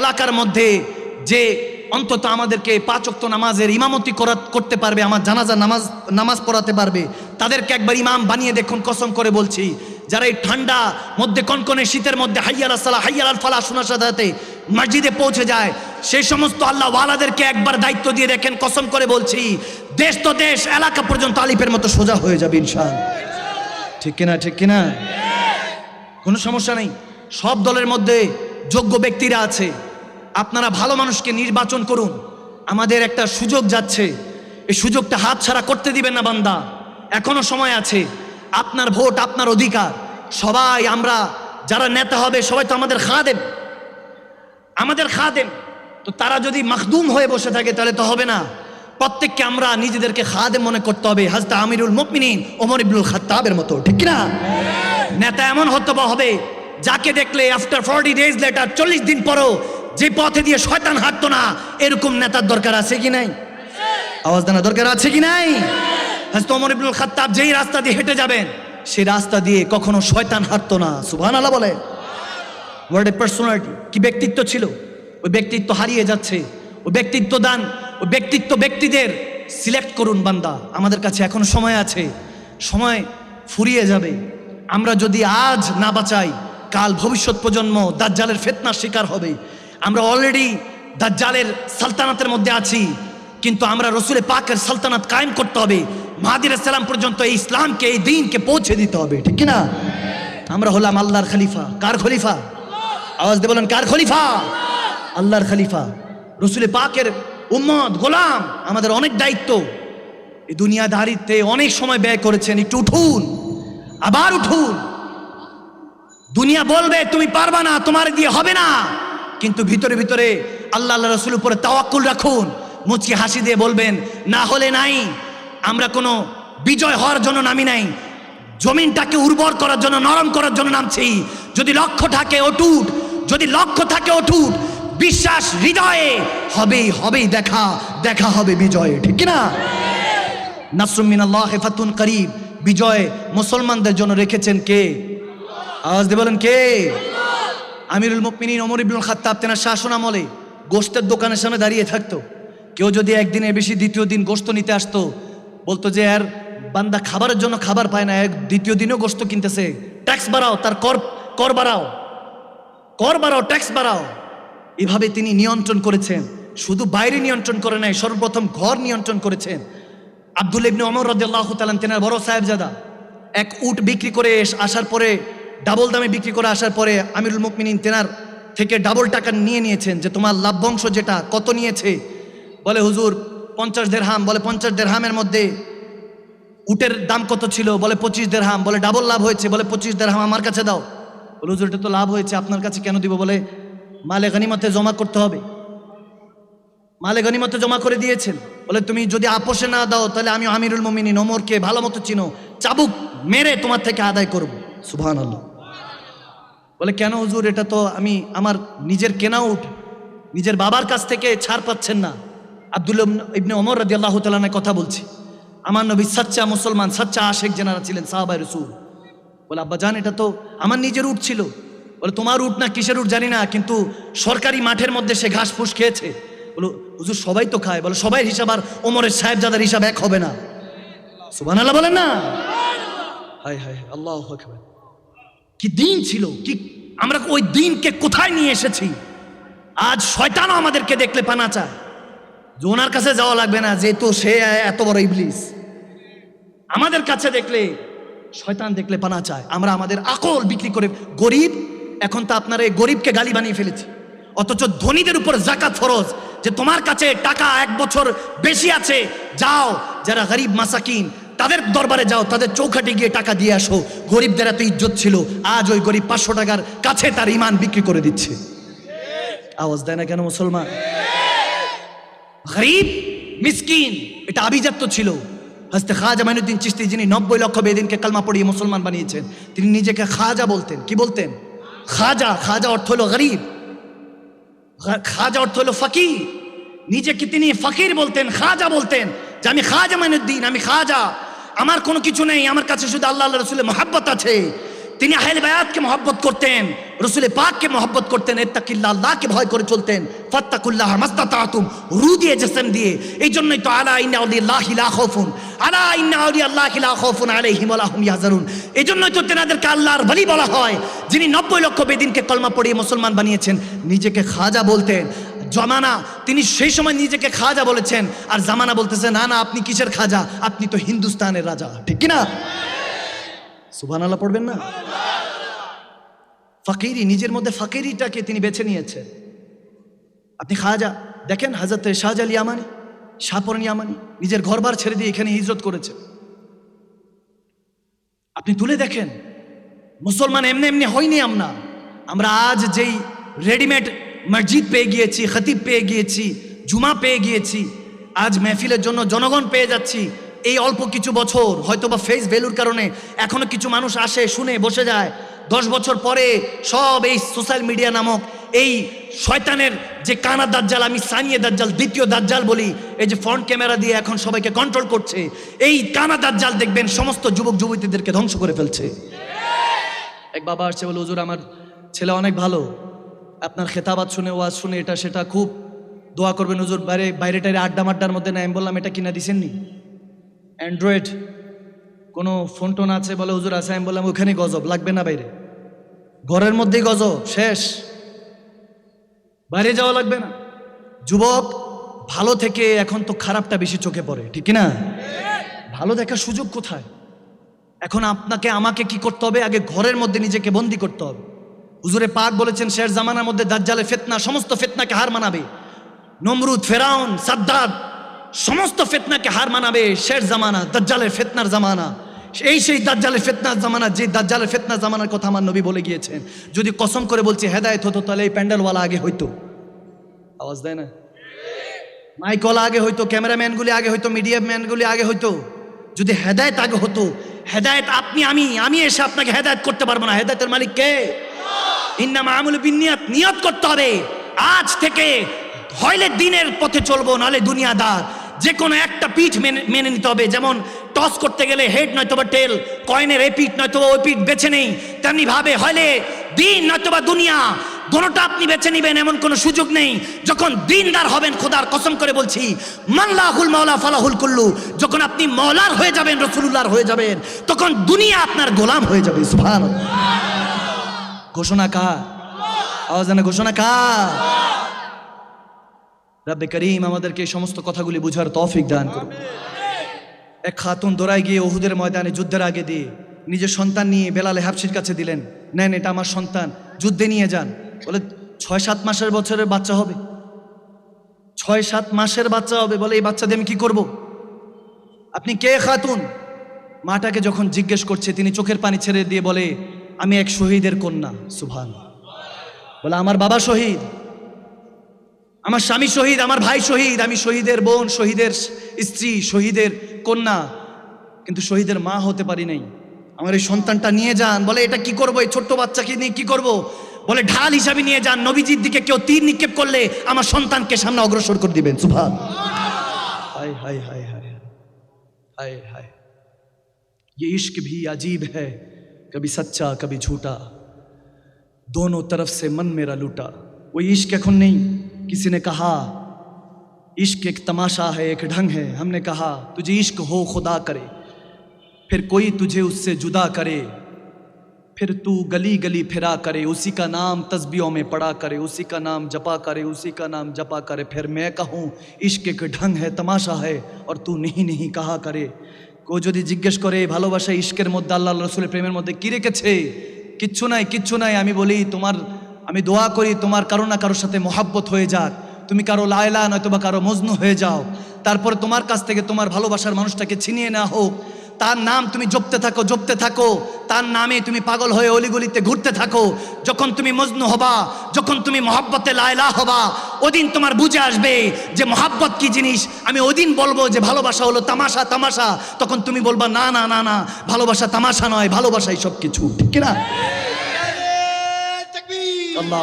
এলাকার মধ্যে যে অন্তত আমাদেরকে পাঁচক্ত নামাজের ইমামতি করা করতে পারবে, আমার জানাজা নামাজ নামাজ পড়াতে পারবে। তাদেরকে একবার ইমাম বানিয়ে দেখুন, কসম করে বলছি। যারা এই ঠান্ডা মধ্যে, কনকনে শীতের মধ্যে, হাইয়াল সালা হাইয়াল ফালা সাথে সাথে মসজিদে পৌঁছে যায় সেই সমস্ত আল্লাহ ওয়ালাদেরকে একবার দায়িত্ব দিয়ে দেখেন, কসম করে বলছি। দেশ তো দেশ, এলাকা পর্যন্ত আলিফের মতো সোজা হয়ে যাবে ইনশাল ঠিক কিনা ঠিক কিনা? কোনো সমস্যা নেই। সব দলের মধ্যে যোগ্য ব্যক্তিরা আছে। আপনারা ভালো মানুষকে নির্বাচন করুন। আমাদের একটা সুযোগ যাচ্ছে। এই সুযোগটা হাত ছাড়া করতে দিবেন না বান্দা। এখনও সময় আছে। আপনার ভোট, আপনার অধিকার। সবাই আমরা, যারা নেতা হবে, সবাই তো আমাদের খাদেম। আমাদের খাদেম। তো তারা যদি মাখদুম হয়ে বসে থাকে, তাহলে তো হবে না। প্রত্যেককে আমরা নিজেদেরকে খাদেম মনে করতে হবে। হাজতা আমিরুল মুকমিনিন ওমর ইবনুল খাত্তাবের মতো। ঠিক না নেতা এমন হতে হবে যাকে দেখলে আফটার ফর্টি ডেজ লেটার চল্লিশ দিন পরও যে পথে দিয়ে শয়তান হাঁটতো না, এরকম নেতার দরকার আছে কি নাই? আওয়াজ দানা দরকার আছে কি নাই? হাজরত ওমর ইবনুল খাত্তাব যেই রাস্তা দিয়ে হেঁটে যাবেন, সেই রাস্তা দিয়ে কখনো শয়তান হাঁটতো না। সুবহান আল্লাহ বলে ওয়ার্ড পার্সোনালিটি কি ব্যক্তিত্ব ছিল? ওই ব্যক্তিত্ব হারিয়ে যাচ্ছে। ওই ব্যক্তিত্ব দান, ওই ব্যক্তিত্ব ব্যক্তিদের সিলেক্ট করুন বান্দা। আমাদের কাছে এখনও সময় আছে। সময় ফুরিয়ে যাবে। আমরা যদি আজ না বাঁচাই কাল ভবিষ্যৎ প্রজন্ম দাজ্জালের ফেতনার শিকার হবে। আমরা অলরেডি দাজ্জালের সালতানাতের মধ্যে আছি, কিন্তু আমরা রসুলে পাকের সালতানাত কায়েম করতে হবে। মাহাদির সালাম পর্যন্ত এই ইসলামকে, এই দিনকে পৌঁছে দিতে হবে, ঠিক না আমরা হলাম আল্লাহর খলিফা। কার খলিফা? আওয়াজ দিয়ে বলেন, কার খলিফা? আল্লাহর খলিফা। রসুলে পাকের উম্মত, গোলাম, আমাদের অনেক দায়িত্ব। এই দুনিয়াদারিতে অনেক সময় ব্যয় করেছেন, একটু উঠুন। আবার উঠুন। দুনিয়া বলবে, তুমি পারবা না, তোমার দিয়ে হবে না। কিন্তু ভিতরে ভিতরে আল্লাহ আল্লাহ রসুল উপরে তাওয়াক্কুল রাখুন, মুচকি হাসি দিয়ে বলবেন, না হলে নাই, আমরা কোনো বিজয় হওয়ার জন্য নামি নাই, জমিনটাকে উর্বর করার জন্য, নরম করার জন্য নামছি। যদি লক্ষ্য থাকে অটুট, যদি লক্ষ্য থাকে অটুট, বিশ্বাস হৃদয়ে হবেই হবেই দেখা দেখা হবে বিজয়ে, ঠিক কি না নাসরুমিন আল্লাহ ফাতুন করিব বিজয় মুসলমানদের জন্য রেখেছেন কে? আওয়াজ দিয়ে বলেন কে? আমিরুল মুকমিনিন ওমর ইবনুল খাত্তাব তেনার শাসন আমলে গোস্তের দোকানের সামনে দাঁড়িয়ে থাকতো। কেউ যদি একদিনে বেশি দ্বিতীয় দিন গোস্ত নিতে আসতো, বলতো যে, আর বান্দা খাবারের জন্য খাবার পায় না, এক দ্বিতীয় দিনও গোস্ত কিনতেছে। ট্যাক্স বাড়াও, তার কর কর বাড়াও। কর বাড়াও, ট্যাক্স বাড়াও। এভাবে তিনি নিয়ন্ত্রণ করেছেন। শুধু বাইরে নিয়ন্ত্রণ করে নাই, সর্বপ্রথম ঘর নিয়ন্ত্রণ করেছেন। আব্দুল ইবনে অমর রাদিয়াল্লাহু তাআলা তেনার বড় সাহেবজাদা এক উট বিক্রি করে আসার পরে ডাবল দামে বিক্রি করে আসার পরে আমিরুল মুকমিনিন তেনার থেকে ডাবল টাকা নিয়ে নিয়েছেন যে তোমার লাভ্যাংশ যেটা, কত নিয়েছে? বলে, হুজুর, পঞ্চাশ দেড়হাম। বলে, পঞ্চাশ দেড়হামের মধ্যে উটের দাম কত ছিল? বলে, পঁচিশ দেড়হাম। বলে, ডাবল লাভ হয়েছে। বলে, পঁচিশ দেড়হাম আমার কাছে দাও। বলে, হুজুর, এটা তো লাভ হয়েছে, আপনার কাছে কেন দিব? বলে, মালে গনিমতে জমা করতে হবে। মালে গনিমতে জমা করে দিয়েছেন। বলে, তুমি যদি আপোষে না দাও, তাহলে আমি আমিরুল মমিনী নমরকে ভালো মতো চিনো। চাবুক মেরে তোমার থেকে আদায় করব। সুবহান আল্লাহ বলে, কেন হুজুর? এটা তো আমি আমার নিজের কেনা উঠ। নিজের বাবার কাছ থেকে ছাড় পাচ্ছেন না। আব্দুল ইবনে ওমর রাজি আল্লাহ তালানের কথা বলছি। আমার নবী সাচ্চা মুসলমান, সাচ্চা আশেক জেনারা ছিলেন সাহাবাই রসুল। বলে, আব্বা জান, এটা তো আমার নিজের উঠ ছিল। বলে, তোমার উঠ না কিসের উঠ জানি না, কিন্তু সরকারি মাঠের মধ্যে সে ঘাস ফুস খেয়েছে। বলো, হুজুর, সবাই তো খায়। বলে সবাই হিসাব আর ওমরের সাহেবজাদার হিসাব এক হবে না। সুবান আল্লাহ বলেন না? হায় হায় আল্লাহ কি দিন ছিল? কি আমরা ওই দিনকে কোথায় নিয়ে এসেছি? আজ শয়তানও আমাদেরকে দেখলে পানা চায় যে ওনার কাছে যাওয়া লাগবে না, যেহেতু সে এত বড় ইবলিস। আমাদের কাছে দেখলে, শয়তান দেখলে পানা চায় আমরা আমাদের আকল বিক্রি করে গরিব, এখন তো আপনারা এই গরিবকে গালি বানিয়ে ফেলেছি। অথচ ধনীদের উপর জাকাত ফরজ, যে তোমার কাছে টাকা এক বছর বেশি আছে, যাও, যারা গরিব মাসাকিন তাদের দরবারে যাও, তাদের চৌখাটে গিয়ে টাকা দিয়ে আসো। গরিবদের এত ইজ্জত ছিল, আজ ওই গরিব পাঁচশো টাকার কাছে তার ইমান বিক্রি করে দিচ্ছে। আওয়াজ দেয় না কেন মুসলমান? গরিব, মিসকিন, এটা আভিজাত্য ছিল। হস্তে খাজা মাইনুদ্দিন চিস্তি যিনি নব্বই লক্ষ বেদিনকে কালমা পড়িয়ে মুসলমান বানিয়েছেন, তিনি নিজেকে খাজা বলতেন। কি বলতেন? খাজা খাজা অর্থ হলো গরিব। খাজা অর্থ হলো ফকির। নিজেকে তিনি ফকির বলতেন, খাজা বলতেন যে আমি খাজা মাইনুদ্দিন আমি খাজা। আমার কোনো কিছু নেই, আমার কাছে শুধু আল্লাহ আল্লাহ রসুলের মহাব্বত আছে। তিনি আহেল বায়াতকে মহব্বত করতেন রসুলে পাককে মহব্বত করতেন এত্তাকিল্লা আল্লাহকে ভয় করে চলতেন, ফাত্তাকুল্লাহ মাস্তাতাতুম রু দিয়ে, জেসেম দিয়ে। এই জন্যই তো আলা ইন্না আল্লাহ লা খাউফুন, আলা ইন্না আল্লাহ লা খাউফুন আলাইহিম ওয়া লাহুম ইয়াহজানুন এই জন্যই তো তেনাদেরকে আল্লাহর বলি বলা হয়, যিনি নব্বই লক্ষ বেদিনকে কলমা পড়িয়ে মুসলমান বানিয়েছেন, নিজেকে খাজা বলতেন। জমানা, তিনি সেই সময় নিজেকে খাজা বলেছেন। আর জামানা বলতেছে, না না, আপনি কিসের খাজা? আপনি তো হিন্দুস্তানের রাজা। ঠিক কি না সুবহানাল্লাহ পড়বেন না? ফাকিরি, নিজের মধ্যে ফাকিরিটাকে তিনি বেছে নিয়েছেন। আপনি খাজা, দেখেন হাজরত শাহজ আলী আমানি শাহপরণ ইয়ামানি, নিজের ঘরবার ছেড়ে দিয়ে এখানে হিজরত করেছে আপনি তুলে দেখেন, মুসলমান এমনি এমনি হয়নি আমরা। আমরা আজ যেই রেডিমেড মসজিদ পেয়ে গিয়েছি, খতিব পেয়ে গিয়েছি, জুমা পেয়ে গিয়েছি। আজ মেহফিলের জন্য জনগণ পেয়ে যাচ্ছি। এই অল্প কিছু বছর হয়তো বা ফেস ভ্যালুর কারণে এখনও কিছু মানুষ আসে, শুনে, বসে যায়। দশ বছর পরে সব এই সোশ্যাল মিডিয়া নামক এই শয়তানের যে কানা দাজ্জাল, আমি সানিয়ে দাজ্জাল, দ্বিতীয় দাজ্জাল বলি, এই যে ফ্রন্ট ক্যামেরা দিয়ে এখন সবাইকে কন্ট্রোল করছে, এই কানা দাজ্জাল দেখবেন সমস্ত যুবক যুবতীদেরকে ধ্বংস করে ফেলছে। এক বাবা আসছে বলে, হুজুর, আমার ছেলে অনেক ভালো। আপনার খেতাবাদ শুনে, ওয়াজ শুনে, এটা, সেটা খুব দোয়া করবেন। হুজুর, বাইরে বাইরে টাইরে আড্ডা মাড্ডার মধ্যে না, আমি বললাম, এটা কিনা দিছেননি? অ্যান্ড্রয়েড, কোনো ফোন টোন আছে? বলে, হুজুর, আছে। আমি বললাম, ওখানে গজব, লাগবে না বাইরে। ঘরের মধ্যেই গজব, শেষ। বাইরে যাওয়া লাগবে না। যুবক, ভালো থেকে এখন তো খারাপটা বেশি চোখে পড়ে, ঠিক না ভালো দেখার সুযোগ কোথায়? এখন আপনাকে, আমাকে কি করতে হবে? আগে ঘরের মধ্যে নিজেকে বন্দি করতে হবে। হুজুরে পাক বলেছেন শের জামানার মধ্যে দাজ্জালে ফেতনা, সমস্ত ফেতনাকে হার মানাবে। নমরুদ, ফেরাউন, সাদ্দাদ, সমস্ত ফেতনাকে হার মানাবে শের জামানা, দাজ্জালের ফেতনার জামানা। এই সেই দাজ্জালের ফেতনার জামানা, যে দাজ্জালের ফেতনার জামানার কথা আমার নবী বলে গিয়েছেন। যদি কসম করে বলছি, হেদায়েত হতো, তাহলে এই প্যান্ডেলওয়ালা আগে হইতো। আওয়াজ দেয় না? মাইকওয়ালা আগে হইতো, ক্যামেরাম্যানগুলি আগে হইতো মিডিয়া ম্যানগুলি আগে হইতো। যদি হেদায়েত আগে হতো, হেদায়েত আপনি, আমি আমি এসে আপনাকে হেদায়েত করতে পারব না। হেদায়তের মালিক কে? ইন্নামা আমুল বিনিয়াত নিয়ত করতে হবে। আজ থেকে হইলে দিনের পথে চলবো, নালে দুনিয়াদার। যে কোনো একটা পিঠ মেনে মেনে নিতে হবে। যেমন টস করতে গেলে হেড নয়তো বা টেল, কয়েনের এই পিঠ নয়তো ওই পিঠ বেছে নেই। তেমনি ভাবে হইলে দিন নয়তো বা দুনিয়া, কোনোটা আপনি বেছে নিবেন এমন কোনো সুযোগ নেই। যখন দিনদার হবেন খোদার কসম করে বলছি, মাল্লাহুল মাওলা ফালাহুল কুল্লু, যখন আপনি মৌলার হয়ে যাবেন রসুল্লাহর হয়ে যাবেন, তখন দুনিয়া আপনার গোলাম হয়ে যাবে সুভান ঘোষণা কা আওয়াজ জানা ঘোষণা কা রাব্বে করিম আমাদেরকে এই সমস্ত কথাগুলি বুঝার তৌফিক দান করুন। এক খাতুন দৌড়ায় গিয়ে ওহুদের ময়দানে যুদ্ধের আগে দিয়ে নিজের সন্তান নিয়ে বেলালে হাফসির কাছে দিলেন, নেন, এটা আমার সন্তান, যুদ্ধে নিয়ে যান। বলে, ছয়, সাত মাসের বছরের বাচ্চা হবে। ছয়, সাত মাসের বাচ্চা হবে? বলে, এই বাচ্চা দিয়ে আমি কি করব? আপনি কে, খাতুন? মাটাকে যখন জিজ্ঞেস করছে, তিনি চোখের পানি ছেড়ে দিয়ে বলে আমি এক শহীদের কন্যা সুভান বলে আমার বাবা শহীদ আমার স্বামী শহীদ আমার ভাই শহীদ আমি শহীদের বোন শহীদের স্ত্রী শহীদের কন্যা কিন্তু শহীদের মা হতে পারি নাই আমার এই সন্তানটা নিয়ে যান বলে এটা কি করবো এই ছোট্ট বাচ্চাকে নিয়ে কি করব বলে ঢাল হিসাবে নিয়ে যান নবীজির দিকে কেউ তীর নিক্ষেপ করলে আমার সন্তানকে সামনে অগ্রসর করে দিবেন সুভান হায় হায় হায় হায় हाय हाय ये इश्क भी अजीब है कभी सच्चा, कभी झूठा। दोनों तरफ़ से मन मेरा लूटा। वो इश्क खुन नहीं, किसी ने कहा इश्क एक तमाशा है, एक ढंग है। हमने कहा, तुझे इश्क हो, खुदा करे। फिर कोई तुझे उससे जुदा करे। फिर तू गली गली फिरा करे। उसी का नाम तस्बियों में पड़ा करे। उसी का नाम जपा करे। उसी का नाम जपा करे। फिर मैं कहूँ इश्क एक ढंग है, तमाशा है। और तू नहीं नहीं कहा करे। কেউ যদি জিজ্ঞেস করে ভালোবাসা ইশকের মধ্যে আল্লাহ রসুলের প্রেমের মধ্যে কী রেখেছে? কিচ্ছু নাই কিচ্ছু নাই, আমি বলি, তোমার, আমি দোয়া করি, তোমার কারও না কারোর সাথে মহাব্বত হয়ে যাক। তুমি কারও লায়লা নয়তো বা কারও মজনু হয়ে যাও। তারপরে তোমার কাছ থেকে তোমার ভালোবাসার মানুষটাকে ছিনিয়ে না হোক। তার নাম তুমি জপতে থাকো জপতে থাকো। তার নামে তুমি পাগল হয়ে অলিগুলিতে ঘুরতে থাকো। যখন তুমি মজনু হবা যখন তুমি মহাব্বতে লাইলা হবা ওদিন তোমার বুঝে আসবে যে মহাব্বত কি জিনিস। আমি ওদিন বলব যে ভালোবাসা হলো তামাশা তামাশা। তখন তুমি বলবা না না না না ভালোবাসা তামাশা নয় ভালোবাসাই সব কিছু ঠিক কিনা? আল্লাহ